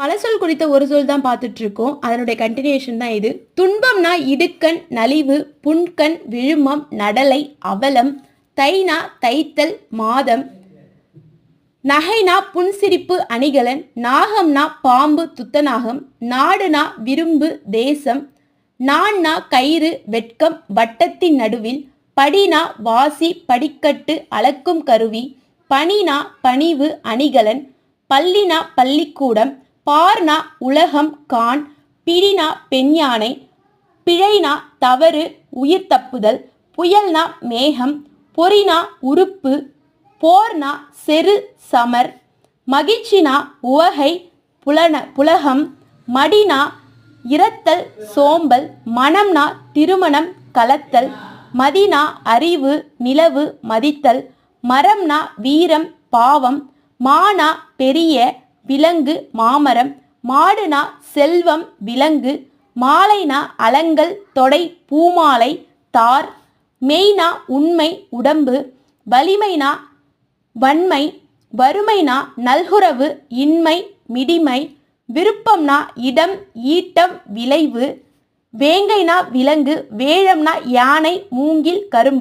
பழசொல் குறித்த ஒரு சொல் தான் பார்த்துட்டு இருக்கோம் அதனுடைய கண்டினியூஷன் தான் இது. துன்பம்னா இடுக்கண் நலிவு புண்கண் விழுமம் நடலை அவலம் தைனா தைத்தல் மாதம். நகைனா புன்சிரிப்பு அணிகலன். நாகம்னா பாம்பு துத்தநாகம். நாடுனா விரும்பு தேசம். நான்னா கயிறு வெட்கம் வட்டத்தின் நடுவில். படினா வாசி படிக்கட்டு அளக்கும் கருவி. பணினா பணிவு அணிகலன். பள்ளினா பள்ளிக்கூடம். பார்னா உலகம் கான் பிடினா பெண் யானை பிழைனா தவறு உயிர் தப்புதல் புயல்னா மேகம் பொறினா உறுப்பு போர்னா செரு சமர் மகிழ்ச்சினா உவகை புலன புலகம் மடினா இரத்தல் சோம்பல் மனம்னா திருமணம் கலத்தல் மதினா அறிவு நிலவு மதித்தல் மரம்னா வீரம் பாவம் மானா பெரிய விலங்கு மாமரம் மாடுனா செல்வம் விலங்கு மாலைனா அலங்கல் தொடை பூமாலை தார் மெய்னா உண்மை உடம்பு வலிமைனா வன்மை வறுமைனா நல்குறவு இன்மை மிடிமை விருப்பம்னா இடம் ஈட்டம் விளைவு வேங்கைனா விலங்கு வேழம்னா யானை மூங்கில் கரும்பு.